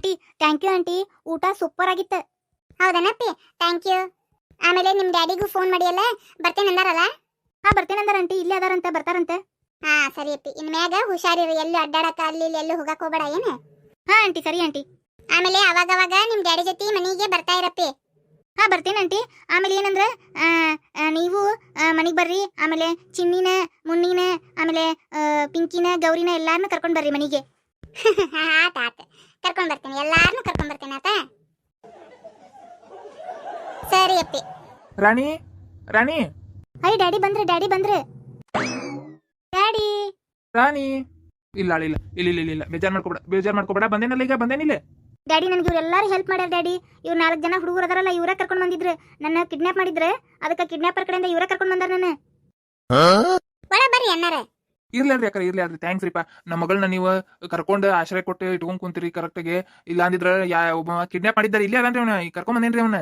Aunty thank you aunty. ಊಟ super ಆಗಿತ್ತು. ಹೌದನಪ್ಪಿ ಥ್ಯಾಂಕ್ ಯು ಆಮೇಲೆ ನಿಮ್ಮ ಡ್ಯಾಡಿಗೂ ಫೋನ್ ಮಾಡಿಯಲ್ಲ ಬರ್ತೇನೆ ಅಂದಾರಲ್ಲ? ಹಾಂ ಹಾ ಬರ್ತೇನಂದಾರ ಆಂಟಿ. ಇಲ್ಲೇ ಅದಾರಂತೆ ಬರ್ತಾರಂತೆ. ಹಾಂ ಸರಿ ಅಪ್ಪಿ. ಇನ್ನು ಮ್ಯಾಗ ಹುಷಾರಿರು ಎಲ್ಲಿ ಅಡ್ಡಾಡಕ ಅಲ್ಲಿ ಇಲ್ಲಿ ಎಲ್ಲೂ ಹೋಗಕ್ಕೆ ಹೋಗ್ಬೇಡ ಏನು? ಹಾಂ ಆಂಟಿ ಸರಿ ಆಂಟಿ. ಆಮೇಲೆ ಅವಾಗ ಅವಾಗ ನಿಮ್ಮ ಡ್ಯಾಡಿ ಜೊತೆ ಮನೆಗೆ ಬರ್ತಾ ಇರಪ್ಪಿ ಹಾ ಬರ್ತೀನಿ ಆಂಟಿ. ಆಮೇಲೆ ಏನಂದ್ರೆ ನೀವು ಮನೆಗೆ ಬರ್ರಿ. ಆಮೇಲೆ ಚಿನ್ನಿನ ಮುನ್ನಿನ ಆಮೇಲೆ ಪಿಂಕಿನ ಗೌರಿನ ಎಲ್ಲಾರನ್ನ ಕರ್ಕೊಂಡು ಬರ್ರಿ ಮನೆಗೆ. ಆತ ಆತ. ಕರ್ಕೊಂಡ್ ಬರ್ತೀನಿ. ಎಲ್ಲಾರನು ಕರ್ಕೊಂಡ್ ಬರ್ತೀನಿ ಆತ? ಸರಿ ಅಪ್ಪಿ. ರಾಣಿ ರಾಣಿ. ಐ ಡ್ಯಾಡಿ ಬಂದ್ರೆ ಡ್ಯಾಡಿ ಬಂದ್ರೆ. ಡ್ಯಾಡಿ. ರಾಣಿ. ಇಲ್ಲ ಇಲ್ಲ ಇಲ್ಲ ಇಲ್ಲ ಇಲ್ಲ ಇಲ್ಲ. ಬೇಜಾರ್ ಮಾಡ್ಕೋಬೇಡ ಬೇಜಾರ್ ಮಾಡ್ಕೋಬೇಡ. ಬಂದೇನಲ್ಲ ಈಗ? ಬಂದೇನಿಲ್ಲ? ಡ್ಯಾಡಿ ನನಗೆ ಇವ್ರೆಲ್ಲಾರು ಹೆಲ್ಪ್ ಮಾಡ್ಯಾರ ಡ್ಯಾಡಿ. ಇವ್ರು ನಾಲ್ಕು ಜನ ಹುಡುಗರು ಅದರಲ್ಲ ಇವರೇ ಕರ್ಕೊಂಡ್ ಬಂದಿದ್ರು. ನನ್ನ ಕಿಡ್ನಾಪ್ ಮಾಡಿದ್ರೆ ಅದಕ್ಕೆ ಕಿಡ್ನಾಪರ್ ಕಡೆಯಿಂದ ಇವರೇ ಕರ್ಕೊಂಡ್ ಬಂದಾರ ನಾನು ಒಳ ಬರ್ರಿ ಅಣ್ಣಾರ. ಇರ್ಲಿ ಅಲ್ರಿ ಯಾಕಂದ್ರೆ ಇರ್ಲಿ ಅಲ್ರಿ. ಥ್ಯಾಂಕ್ಸ್ ರೀಪಾ ನಮ್ಮ ಮಗಳನ್ನ ನೀವು ಕರ್ಕೊಂಡು ಆಶ್ರಯ ಕೊಟ್ಟು ಇಟ್ಕೊಂಡ್ ಕುಂತೀರಿ ಕರೆಕ್ಟಾಗಿ ಇಲ್ಲ ಅಂದಿದ್ರ ಯಾ ಒಬ್ಬ ಕಿಡ್ನಾಪ್ ಮಾಡಿದ್ದಾರೆ. ಇಲ್ಲೇ ಅದನ್ರಿ ಅವ್ನ. ಕರ್ಕೊಂಡ್ ಬಂದೇನ್ರಿ ಅವ್ನ.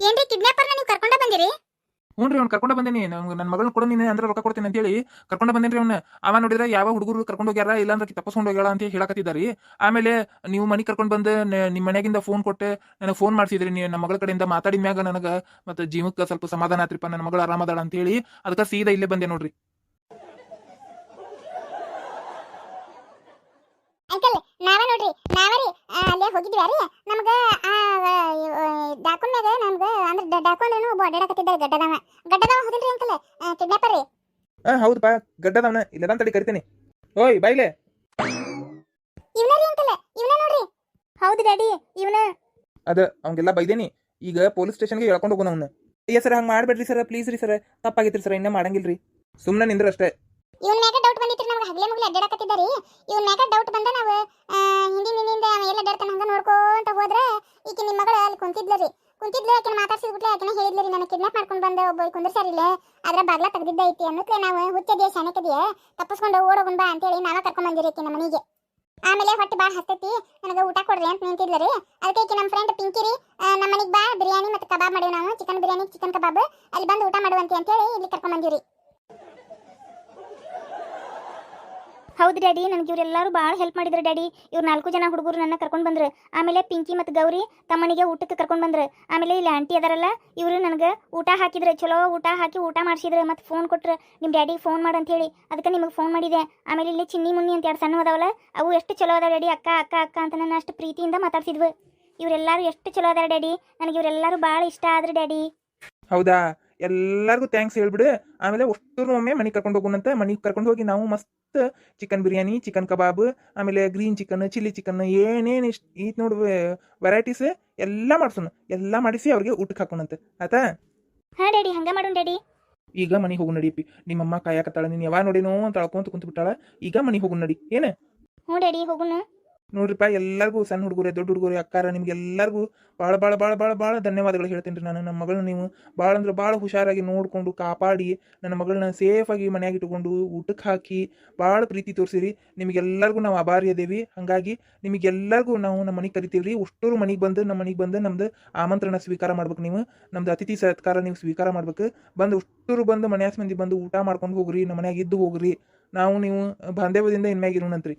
ಏನ್ರಿ ಕಿಡ್ನಾಪರ್ನ ನೀವು ಕರ್ಕೊಂಡ ಬಂದಿರಿ? ಹ್ಞೂ ರೀ ಅವ್ನು ಕರ್ಕೊಂಡ ಬಂದೇನಿ. ನಂಗೆ ನನ್ನ ಮಗಳನ್ನ ಕೊಡು ನೀನು ಅಂದ್ರೆ ರೊಕ್ಕ ಕೊಡ್ತೀನಿ ಅಂತೇಳಿ ಕರ್ಕೊಂಡ ಬಂದೇನ್ರಿ ಅವ್ನ. ಅವ ನೋಡಿದ್ರೆ ಯಾವ ಹುಡುಗರು ಕರ್ಕೊಂಡು ಹೋಗ್ಯಾರ ಇಲ್ಲ ಅಂದ್ರೆ ತಪ್ಪಿಸ್ಕೊಂಡು ಹೋಗ್ಯಾಳ ಅಂತ ಹೇಳಕತ್ತಿದ್ದಾರೆ. ಆಮೇಲೆ ನೀವು ಮನೆ ಕರ್ಕೊಂಡು ಬಂದು ನಿಮ್ಮ ಮನೆಯಾಗಿಂದ ಫೋನ್ ಕೊಟ್ಟು ನನಗೆ ಫೋನ್ ಮಾಡ್ಸಿದ್ರಿ. ನೀವು ನಮ್ಮ ಮಗಳ ಕಡೆಯಿಂದ ಮಾತಾಡಿದ ಮ್ಯಾಗ ನನಗೆ ಮತ್ತೆ ಜೀವಕ್ಕೆ ಸ್ವಲ್ಪ ಸಮಾಧಾನ ಆತ್ರಿಪ್ಪ ನನ್ನ ಮಗಳು ಆರಾಮದಾಳ ಅಂತ ಹೇಳಿ ಅದಕ್ಕೆ ಸೀದಾ ಇಲ್ಲೇ ಬಂದೆ ನೋಡ್ರಿ ಅಂಕಲ್ ನಾವ ನೋಡ್ರಿ ನಾವರಿ ಅಲ್ಲೇ ಹೋಗಿದ್ವಿ ರೀ ನಮ್ಗ ಡಾಕೊಂಡ್ ಮ್ಯಾಗ ನಮ್ಗ ಅಂದ್ರೆ ಡಾಕೊಂಡೇನು ಒಬ್ಬ ಅಡ್ಡಾಡಕತ್ತಿದ್ದಾರೆ ಗಡ್ಡದವ. ಗಡ್ಡದವ ಹೋಗಿಲ್ರಿ ಅಂಕಲ್? ಕಿಡ್ನಾಪರ್ ರೀ. ಹಾ ಹೌದಪ್ಪ ಗಡ್ಡದವನ. ಇಲ್ಲ ತಡಿ ಕರಿತೇನೆ. ಓಯ್ ಬೈಲೆ ಇವನ ರೀ ಅಂಕಲ್ ಇವನ ನೋಡ್ರಿ. ಹೌದು ಡ್ಯಾಡಿ ಇವನ. ಅದ ಅವಂಗೆಲ್ಲ ಬೈದೇನಿ. ಈಗ ಪೊಲೀಸ್ ಸ್ಟೇಷನ್ಗೆ ಹೇಳ್ಕೊಂಡು ಹೋಗೋಣ ಅವ್ನ. ಅಯ್ಯ ಸರ್ ಹಂಗೆ ಮಾಡಬೇಡ್ರಿ ಸರ್. ಪ್ಲೀಸ್ ರೀ ಸರ್. ತಪ್ಪಾಗೈತ್ರಿ ಸರ್. ಇನ್ನೂ ಮಾಡಂಗಿಲ್ರಿ. ಸುಮ್ಮನೆ ನಿಂದ್ರ ಅಷ್ಟೇ. ಇವನ್ ಮ್ಯಾಗ ಡೌಟ್ ಬಂದಿತ್ತು ನಮ್ಗೆ ಹಗಲೇ ಮುಗ್ಲಿ ಅಡ್ಡಾಡಕತ್ತಿದ್ದಾರೆ. ಇವನ್ ಮ್ಯಾಗ ಡೌಟ್ ಬಂದ ನಾವು ಹಿಂದಿನ ಹಿಂದಿಂದ ಎಲ್ಲ ಅಡ್ಡಾಡ್ತಾನ ಹಂಗ ನೋಡ್ಕೊಂತ ಹೋದ್ರೆ ಈಕಿ ನಿಮ್ಮ ಮಗಳು ಅಲ್ಲಿ ಕುಂತಿದ್ಲರಿ. ಕುಂತಿದ್ಲು, ಆಕಿನ ಮಾತಾಡ್ಸಿದ್ಬಿಟ್ಲೆ ಆಕಿನ ಹೇಳಿದ್ಲರಿ ನನ್ನ ಕಿಡ್ನಾಪ್ ಮಾಡ್ಕೊಂಡು ಬಂದ ಒಬ್ಬ ಕುಂದ್ರಸಾರಿಲ್ಲ ಅದ್ರ ಬಾಗ್ಲ ತೆಗ್ದಿದ್ದ ಐತಿ ಅನ್ನತ್ಲೆ ನಾವು ಹುಚ್ಚದಿಯ ಶಾಣಕದಿಯ ತಪ್ಪಿಸ್ಕೊಂಡು ಓಡೋಗುಂಬ ಬಾ ಅಂತೇಳಿ ನಾವ ಕರ್ಕೊಂಡ್ ಬಂದಿರಿ ಆಕಿನ ಮನೆಗೆ. ಆಮೇಲೆ ಹೊಟ್ಟೆ ಬಾ ಹತ್ತೈತಿ ನನಗೆ ಊಟ ಕೊಡ್ರಿ ಅಂತ ನಿಂತಿದ್ಲರಿ. ಅದಕ್ಕೆ ಈಕಿ ನಮ್ಮ ಫ್ರೆಂಡ್ ಪಿಂಕಿರಿ ನಮ್ಮ ಮನೆಗೆ ಬಾ, ಬಿರಿಯಾನಿ ಮತ್ತು ಕಬಾಬ್ ಮಾಡೀವಿ ನಾವು, ಚಿಕನ್ ಬಿರಿಯಾನಿ, ಚಿಕನ್ ಕಬಾಬ್, ಅಲ್ಲಿ ಬಂದು ಊಟ ಮಾಡುವಂತೆ ಅಂತೇಳಿ ಇಲ್ಲಿ ಕರ್ಕೊಂಡ್ ಬಂದಿರಿ ಹೌದು ಡ್ಯಾಡಿ, ನನಗೆ ಇವರೆಲ್ಲರೂ ಭಾಳ ಹೆಲ್ಪ್ ಮಾಡಿದ್ರು ಡ್ಯಾಡಿ. ಇವ್ರು ನಾಲ್ಕು ಜನ ಹುಡುಗರು ನನ್ನ ಕರ್ಕೊಂಡು ಬಂದ್ರು. ಆಮೇಲೆ ಪಿಂಕಿ ಮತ್ತು ಗೌರಿ ತಮ್ಮನಿಗೆ ಊಟಕ್ಕೆ ಕರ್ಕೊಂಡು ಬಂದ್ರು. ಆಮೇಲೆ ಇಲ್ಲಿ ಆಂಟಿ ಅದಾರಲ್ಲ, ಇವರು ನನಗೆ ಊಟ ಹಾಕಿದ್ರು, ಚಲೋ ಊಟ ಹಾಕಿ ಊಟ ಮಾಡಿಸಿದ್ರು ಮತ್ತು ಫೋನ್ ಕೊಟ್ಟರು ನಿಮ್ಮ ಡ್ಯಾಡಿಗೆ ಫೋನ್ ಮಾಡು ಅಂತ ಹೇಳಿ, ಅದಕ್ಕೆ ನಿಮಗೆ ಫೋನ್ ಮಾಡಿದೆ. ಆಮೇಲೆ ಇಲ್ಲಿ ಚಿನ್ನಿ ಮುನ್ನಿ ಅಂತ ಎರಡು ಸಣ್ಣ ಅದಾವಲ್ಲ, ಅವು ಎಷ್ಟು ಚಲೋ ಅದಾವ ಡ್ಯಾಡಿ, ಅಕ್ಕ ಅಕ್ಕ ಅಕ್ಕ ಅಂತ ನನ್ನ ಅಷ್ಟು ಪ್ರೀತಿಯಿಂದ ಮಾತಾಡ್ಸಿದ್ವು. ಇವರೆಲ್ಲರೂ ಎಷ್ಟು ಚಲೋ ಅದಾರ ಡ್ಯಾಡಿ, ನನಗೆ ಇವರೆಲ್ಲರೂ ಭಾಳ ಇಷ್ಟ ಆದ್ರು ಡ್ಯಾಡಿ. ಹೌದಾ? ಎಲ್ಲರಿಗೂ ಥ್ಯಾಂಕ್ಸ್ ಹೇಳ್ಬಿಡು. ಆಮೇಲೆ ಅಷ್ಟೂ ಒಮ್ಮೆ ಮನೆಗೆ ಕರ್ಕೊಂಡು ಹೋಗೋಣಂತ ಮನೆಗೆ ಕರ್ಕೊಂಡು ಹೋಗಿ ನಾವು ಮಸ್ತ್ ಚಿಕನ್ ಬಿರಿಯಾನಿ ಚಿಕನ್ ಕಬಾಬ್ ಆಮೇಲೆ ಗ್ರೀನ್ ಚಿಕನ್ ಚಿಲ್ಲಿ ಚಿಕನ್ ಏನೇನು ಇಷ್ಟ ಈತ್ ನೋಡು ವೆರೈಟೀಸ್ ಎಲ್ಲ ಮಾಡ್ಸೋಣ. ಎಲ್ಲ ಮಾಡಿಸಿ ಅವ್ರಿಗೆ ಊಟಕ್ಕೆ ಹಾಕೋಣಂತೆ. ಆಯ್ತಾ? ಹಾಂ ಡ್ಯಾಡಿ ಹಂಗೆ ಮಾಡೋಣ ಡ್ಯಾಡಿ. ಈಗ ಮನೆಗೆ ಹೋಗು ನಡಿಪಿ ನಿಮ್ಮಮ್ಮ ಕಾಯಕತ್ತಾಳ ನೀನು ಯಾವಾಗ ನೋಡಿನೋ ಅಂತ ಅಳ್ಕೊಂತ ಕುಂತು ಬಿಟ್ಟಾಳ ಈಗ ಮನೆಗೆ ಹೋಗು ನಡಿ. ಏನು? ಹ್ಞೂ ಡ್ಯಾಡಿ ಹೋಗೋಣ ನೋಡ್ರಿಪ್ಪ, ಎಲ್ಲರಿಗೂ ಸಣ್ಣ ಹುಡುಗರೇ, ದೊಡ್ಡ ಹುಡುಗರೇ, ಅಕ್ಕಾರ ನಿಮ್ಗೆ ಎಲ್ಲರಿಗೂ ಭಾಳ ಭಾಳ ಭಾಳ ಭಾಳ ಭಾಳ ಧನ್ಯವಾದಗಳು ಹೇಳ್ತೀನಿ ರೀ ನಾನು. ನಮ್ಮ ಮಗಳನ್ನ ನೀವು ಭಾಳ ಅಂದ್ರೆ ಭಾಳ ಹುಷಾರಾಗಿ ನೋಡಿಕೊಂಡು ಕಾಪಾಡಿ, ನನ್ನ ಮಗಳನ್ನ ಸೇಫಾಗಿ ಮನ್ಯಾಗ ಇಟ್ಕೊಂಡು ಊಟಕ್ಕೆ ಹಾಕಿ ಭಾಳ ಪ್ರೀತಿ ತೋರಿಸಿರಿ. ನಿಮಗೆಲ್ಲರಿಗೂ ನಾವು ಆಭಾರಿ ಅದೇವಿ. ಹಾಗಾಗಿ ನಿಮಗೆಲ್ಲರಿಗೂ ನಾವು ನಮ್ಮ ಮನೆಗೆ ಕರಿತೀವಿ ರೀ. ಅಷ್ಟೂರು ಮನೆಗೆ ಬಂದು, ನಮ್ಮ ಮನೆಗೆ ಬಂದು ನಮ್ದು ಆಮಂತ್ರಣ ಸ್ವೀಕಾರ ಮಾಡ್ಬೇಕು ನೀವು. ನಮ್ದು ಅತಿಥಿ ಸತ್ಕಾರ ನೀವು ಸ್ವೀಕಾರ ಮಾಡ್ಬೇಕು. ಬಂದು ಅಷ್ಟೂರು ಬಂದು ಮನೆಯಾಸ ಮಂದಿ ಬಂದು ಊಟ ಮಾಡ್ಕೊಂಡು ಹೋಗ್ರಿ, ನಮ್ಮ ಮನ್ಯಾಗ ಇದ್ದು ಹೋಗ್ರಿ. ನಾವು ನೀವು ಬಾಂಧವ್ಯದಿಂದ ಇನ್ಮ್ಯಾಗ ಇರೋಣಂತ್ರಿ.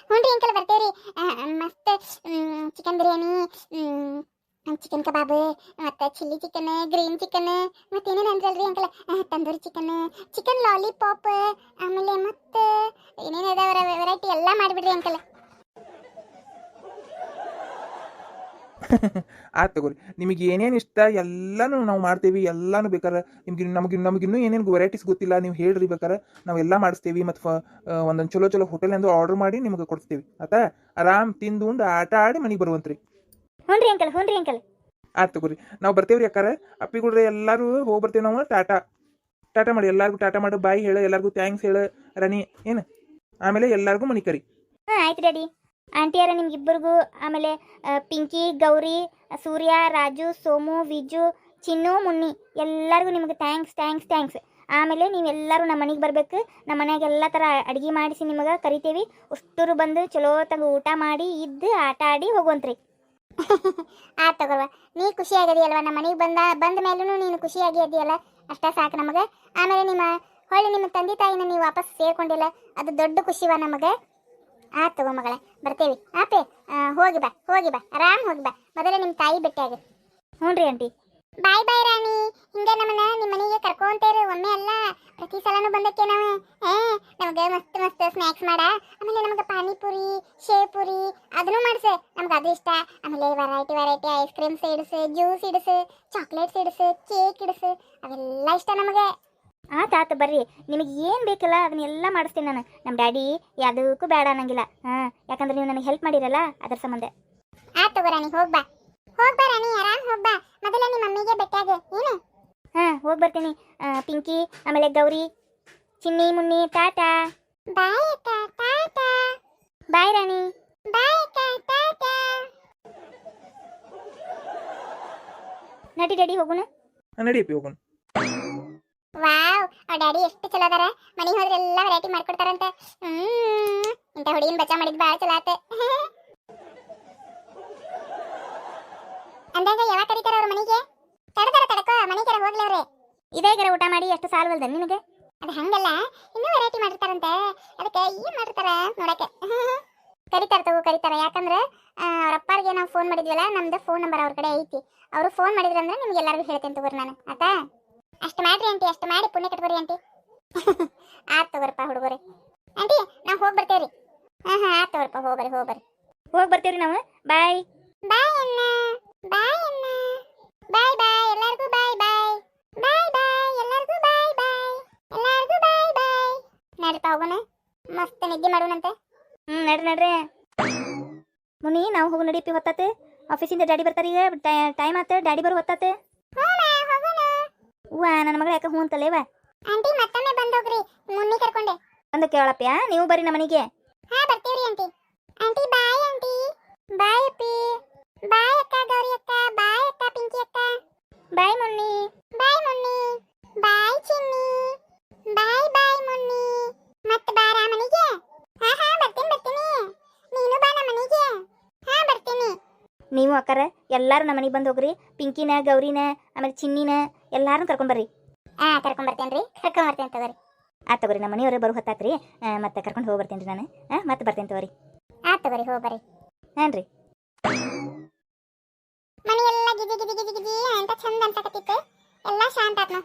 ಹ್ಞೂ ರೀ ಅಂಕಲ್ ಬರ್ತೇವ್ರಿ ಮಸ್ತ್ ಚಿಕನ್ ಬಿರಿಯಾನಿ ಚಿಕನ್ ಕಬಾಬ್ ಮತ್ತು ಚಿಲ್ಲಿ ಚಿಕನ್ ಗ್ರೀನ್ ಚಿಕನ್ ಮತ್ತು ಏನೇನು ಅಂದ್ರಲ್ರಿ uncle tandoori chicken chicken lollipop ಆಮೇಲೆ ಮತ್ತು ಏನೇನು ಅದಾವ ವೆರೈಟಿ ಎಲ್ಲ ಮಾಡಿಬಿಡ್ರಿ ಅಂಕಲ್ ಆಯ್ತು ತಗೋರಿ. ನಿಮಗೆ ಏನೇನು ಇಷ್ಟ ಎಲ್ಲಾನು ನಾವು ಮಾಡ್ತೀವಿ ಎಲ್ಲಾನು ಬೇಕಾರೆ ನಿಮ್ಗೆ ನಮಗೆ ನಮಗಿನ್ನೂ ಏನೇನು ವೆರೈಟೀಸ್ ಗೊತ್ತಿಲ್ಲ ನೀವು ಹೇಳ್ರಿ ಬೇಕಾರೆ. ನಾವೆಲ್ಲ ಮಾಡಿಸ್ತೀವಿ ಮತ್ತು ಒಂದೊಂದು ಚಲೋ ಚಲೋ ಹೋಟೆಲ್ ಎಂದು ಆರ್ಡರ್ ಮಾಡಿ ನಿಮಗೆ ಕೊಡ್ತೀವಿ ಆತಾ ಆರಾಮ್ ತಿಂದು ಉಂಡು ಆಟ ಆಡಿ ಮನೆಗೆ ಬರುವಂತ್ರಿ. ಹ್ಞೂ ಅಂಕಲ್ ಹ್ಞೂ ಅಂಕಲ್. ಆಯ್ತು ತಗೋರಿ. ನಾವು ಬರ್ತೇವ್ರಿ ಯಾಕಾರ ಅಪ್ಪಿಗುಡ್ರೆ ಎಲ್ಲರೂ ಹೋಗಿ ಬರ್ತೀವಿ ನಾವು ಟಾಟಾ. ಟಾಟಾ ಮಾಡಿ ಎಲ್ಲರಿಗೂ ಟಾಟಾ ಮಾಡು ಬಾಯ್ ಹೇಳು ಎಲ್ಲರಿಗೂ ಥ್ಯಾಂಕ್ಸ್ ಹೇಳು ರನಿ ಏನು? ಆಮೇಲೆ ಎಲ್ಲರಿಗೂ ಮನೆ ಕರಿ. ಹಾಂ ಆಯ್ತು ಡ್ಯಾಡಿ. ಆಂಟಿಯರ ನಿಮ್ಗಿಬ್ಬರಿಗೂ ಆಮೇಲೆ ಪಿಂಕಿ, ಗೌರಿ, ಸೂರ್ಯ, ರಾಜು, ಸೋಮು, ವಿಜು, ಚಿನ್ನು, ಮುನ್ನಿ, ಎಲ್ಲರಿಗೂ ನಿಮಗೆ ಥ್ಯಾಂಕ್ಸ್ ಥ್ಯಾಂಕ್ಸ್ ಥ್ಯಾಂಕ್ಸ್ ಆಮೇಲೆ ನೀವೆಲ್ಲರೂ ನಮ್ಮ ಮನೆಗೆ ಬರಬೇಕು. ನಮ್ಮ ಮನ್ಯಾಗ ಎಲ್ಲ ಥರ ಅಡುಗೆ ಮಾಡಿಸಿ ನಿಮಗೆ ಕರಿತೀವಿ. ಅಷ್ಟರು ಬಂದು ಚಲೋ ತಂಗ ಊಟ ಮಾಡಿ, ಇದ್ದು ಆಟ ಆಡಿ ಹೋಗುವಂತ್ರಿ. ಆಯ್ತು ತಗೋವ ನೀ ಖುಷಿಯಾಗದಿಯಲ್ವ ನಮ್ಮ ಮನೆಗೆ ಬಂದ ಬಂದ ಮೇಲೂ ನೀನು ಖುಷಿಯಾಗಿ ಅದೆಯಲ್ಲ ಅಷ್ಟೇ ಸಾಕು ನಮಗೆ. ಆಮೇಲೆ ನಿಮ್ಮ, ಹೊಳ್ಳಿ ನಿಮ್ಮ ತಂದೆ ತಾಯಿನ ನೀವು ವಾಪಸ್ ಸೇರ್ಕೊಂಡಿಲ್ಲ. ಅದು ದೊಡ್ಡ ಖುಷಿವ ನಮಗೆ? ಆತ್ ತಗೋ ಮಗಳ ಬರ್ತೇವಿ. ಆಪೆ ಹೋಗಿ ಬಾ ಹೋಗಿ ಬಾ ಆರಾಮ್ ಹೋಗಿ ಬಾ. ಮೊದಲೇ ನಿಮ್ಮ ತಾಯಿ ಭೇಟಿಯಾಗ ಹ್ಞೂ ರೀ ಆಂಟಿ. ಬಾಯ್ ಬಾಯ್ ರಾಣಿ. ಹಿಂಗೆ ನಮ್ಮನ್ನ ನಿಮ್ಮ ಮನೆಗೆ ಕರ್ಕೊಂತೇರಿ ಒಮ್ಮೆ ಅಲ್ಲ. ಪ್ರತಿ ಸಲನೂ ಬಂದಕ್ಕೆ ನಾವು. ಏ ನಮಗೆ ಮಸ್ತ್ ಮಸ್ತ್ ಸ್ನ್ಯಾಕ್ಸ್ ಮಾಡ. ಆಮೇಲೆ ನಮಗೆ ಪಾನಿಪುರಿ ಶೇವ್ ಪುರಿ ಅದನ್ನು ಮಾಡ್ಸೆ. ನಮ್ಗೆ ಅದು ಇಷ್ಟ. ಆಮೇಲೆ ವೆರೈಟಿ ವೆರೈಟಿ ಐಸ್ ಕ್ರೀಮ್ಸ್ ಇಡಿಸು ಜ್ಯೂಸ್ ಇಡಿಸು ಚಾಕ್ಲೇಟ್ಸ್ ಇಡಿಸು ಕೇಕ್ ಇಡಿಸು. ಅವೆಲ್ಲ ಇಷ್ಟ ನಮಗೆ. ಆತ ಆತ ಬರ್ರಿ. ನಿಮಗೆ ಏನು ಬೇಕಲ್ಲ ಅದನ್ನೆಲ್ಲ ಮಾಡಿಸ್ತೀನಿ ನಾನು. ನಮ್ಮ ಡ್ಯಾಡಿ ಯಾವುದಕ್ಕೂ ಬೇಡ ಅನ್ನಂಗಿಲ್ಲ. ಹಾಂ ಯಾಕಂದ್ರೆ ನೀವು ನನಗೆ ಹೆಲ್ಪ್ ಮಾಡಿರಲ್ಲ ಅದ್ರ ಸಂಬಂಧ. ಆತ ತಗೋ ರಾಣಿ ಹೋಗ್ ಬಾ. ಹೋಗ್ ಬಾ ರಾಣಿ ಆರಾಮ್ ಹೋಗ್ ಬಾ. ಮೊದಲ ನಿಮ್ಮ ಮಮ್ಮಿಗೆ ಬೆಟ್ಟಾಗೆ ಏನು? ಹಾಂ ಹೋಗಿ ಬರ್ತೀನಿ. ಪಿಂಕಿ ಆಮೇಲೆ ಗೌರಿ ಚಿನ್ನಿ ಮುನ್ನಿ ಟಾಟಾ. ಬಾಯ್ ಅಕ್ಕ ಟಾಟಾ. ಬಾಯ್ ರಾಣಿ. ಬಾಯ್ ಅಕ್ಕ ಟಾಟಾ. ನಡಿ ಡ್ಯಾಡಿ ಹೋಗೋಣ ನಡಿ ಹೋಗೋಣ ಅವ್ರ ಡ್ಯಾಡಿ ಎಷ್ಟು ಚಲೋ ಅದಾರ? ಮನೆಗೆ ಹೋದ್ರೆ ಎಲ್ಲ ವೆರೈಟಿ ಮಾಡ್ಕೊಡ್ತಾರಂತ. ಹ್ಮ್ ಇಂಥ ಹುಡುಗಿನ ಬಚ್ಚ ಮಾಡಿದ್ ಭಾಳ ಚಲೋ ಆತ. ಅಂದಾಗ ಯಾವಾಗ ಕರೀತಾರ ಅವ್ರ ಮನೆಗೆ? ತಡತಾರ ತಡಕೋ ಮನೆಗೆ ಹೋಗ್ಲಿ ಅವ್ರೆ. ಇದೇಗರ ಊಟ ಮಾಡಿ ಎಷ್ಟು ಸಾಲವಲ್ದ ನಿನಗೆ? ಅದು ಹಂಗಲ್ಲ ಇನ್ನೂ ವೆರೈಟಿ ಮಾಡಿರ್ತಾರಂತ. ಅದಕ್ಕೆ ಏನ್ ಮಾಡಿರ್ತಾರ ನೋಡಕ್ಕೆ. ಕರಿತಾರ ತಗೋ ಕರಿತಾರ. ಯಾಕಂದ್ರೆ ಆ, ಅವ್ರ ಅಪ್ಪಾರಿಗೆ ನಾವು ಫೋನ್ ಮಾಡಿದ್ವಲ್ಲ ನಮ್ದು ಫೋನ್ ನಂಬರ್ ಅವ್ರ ಕಡೆ ಐತಿ. ಅವರು ಫೋನ್ ಮಾಡಿದ್ರಂದ್ರೆ ನಿಮ್ಗೆ ಎಲ್ಲರಿಗೂ ಹೇಳ್ತೇನೆ ತಗೋರಿ ನಾನು. ಆತಾ? ಅಷ್ಟು ಮಾಡ್ರಿ ಆಂಟಿ ಅಷ್ಟು ಮಾಡಿ ಪುಣ್ಯ ಕಟ್ಕೋರಿ ಆಂಟಿ. ಆತ್ ತಗೋರಪ್ಪ ಹುಡುಗರಿ. ಆಂಟಿ ನಾವು ಹೋಗಿ ಬರ್ತೇವ್ರಿ. ಹಾ ಹಾ ಆತ್ ತಗೋರಪ್ಪ ಹೋಗ್ರಿ ಹೋಗ್ರಿ ಹೋಗಿ ಬರ್ತೇವ್ರಿ ನಾವು ಬಾಯ್. ಬಾಯ್ ಅಣ್ಣ ಬಾಯ್ ಅಣ್ಣ. ಬಾಯ್ ಬಾಯ್ ಎಲ್ಲರಿಗೂ ಬಾಯ್ ಬಾಯ್. ಬಾಯ್ ಬಾಯ್ ಎಲ್ಲರಿಗೂ ಬಾಯ್ ಬಾಯ್. ಎಲ್ಲರಿಗೂ ಬಾಯ್ ಬಾಯ್. ನಡ್ರಿಪ್ಪ ಹೋಗೋಣ. ಮಸ್ತ್ ನಿದ್ದೆ ಮಾಡೋಣಂತೆ. ಹ್ಞೂ ನಡ್ರಿ ನಡ್ರಿ. ಮುನಿ ನಾವು ಹೋಗಿ ನಡೀಪಿ ಹೊತ್ತತೆ. ಆಫೀಸಿಂದ ಡ್ಯಾಡಿ ಬರ್ತಾರೆ ಈಗ ಟೈಮ್ ಆತ ಡ್ಯಾಡಿ ಬರೋ ಹೊತ್ತಾತೆ. ಹೂವ ನನ್ನ ಮಗಳು ಯಾಕೆ ಹ್ಞೂ ಅಂತಲೇವ ಆಂಟಿ ಮತ್ತೊಮ್ಮೆ ಬಂದೋಗ್ರಿ. ಮುನ್ನಿ ಕರ್ಕೊಂಡೆ. ಬಂದು ಕೇಳಪ್ಪ ನೀವು ಬರ್ರಿ ನಮ್ಮ ಮನೆಗೆ. ಹಾ ಬರ್ತೀವ್ರಿ aunty. Aunty bye aunty. Bye ಅಪ್ಪಿ. ಬಾಯ್ ಅಕ್ಕ ಗೌರಿ ಅಕ್ಕ. ಬಾಯ್ ಅಕ್ಕ ಪಿಂಕಿ ಅಕ್ಕ. ಬಾಯ್ ಮುನ್ನಿ ಬಾಯ್ ಮುನ್ನಿ ಬಾಯ್ ಚಿನ್ನಿ ಬಾಯ್ ಬಾಯ್ ಮುನ್ನಿ ಮತ್ ಬಾರ ಮನೆಗೆ. ಹಾ ಹಾ ಬರ್ತೀನಿ ಬರ್ತೀನಿ. ನೀನು ಬಾ ನಮ್ಮ ಮನೆಗೆ. ಹಾ ಬರ್ತೀನಿ. ನೀವು ಅಕ್ಕಾರ ಎಲ್ಲಾರು ನಮ್ಮ ಮನೆಗೆ ಬಂದು ಹೋಗ್ರಿ ಪಿಂಕಿನ ಗೌರಿನ ಆಮೇಲೆ ಚಿನ್ನಿನ. ಎಲ್ಲಾರನ್ನೂ ಕರ್ಕೊಂಡ್ ಬರ್ರಿ. ಹಾ ಕರ್ಕೊಂಡ್ ಬರ್ತೇನ್ರಿ. ಕರ್ಕೊಂಡ್ ಬರ್ತೇನೆ ತಗೋರಿ. ಆ ತಗೋರಿ ನಮ್ಮ ಮನೆಯವ್ರು ಬರು ಹೊತ್ತಾತ್ರಿ. ಆ, ಮತ್ತೆ ಕರ್ಕೊಂಡು ಹೋಗಿ ಬರ್ತೇನೆ ರೀ ನಾನು. ಹಾಂ ಮತ್ತೆ ಬರ್ತೇನೆ ತಗೋರಿ. ಆ ತಗೋರಿ ಹೋಗ್ಬರಿ ಹಾಂ ರೀ ಮನೆಯೆಲ್ಲ ಗಿಜಿ ಗಿಜಿ ಗಿಜಿ ಗಿಜಿ ಅಂತ ಚಂದ ಅನ್ಸಕತ್ತಿತ್ತು. ಎಲ್ಲ ಶಾಂತ ಆತ್ಮ.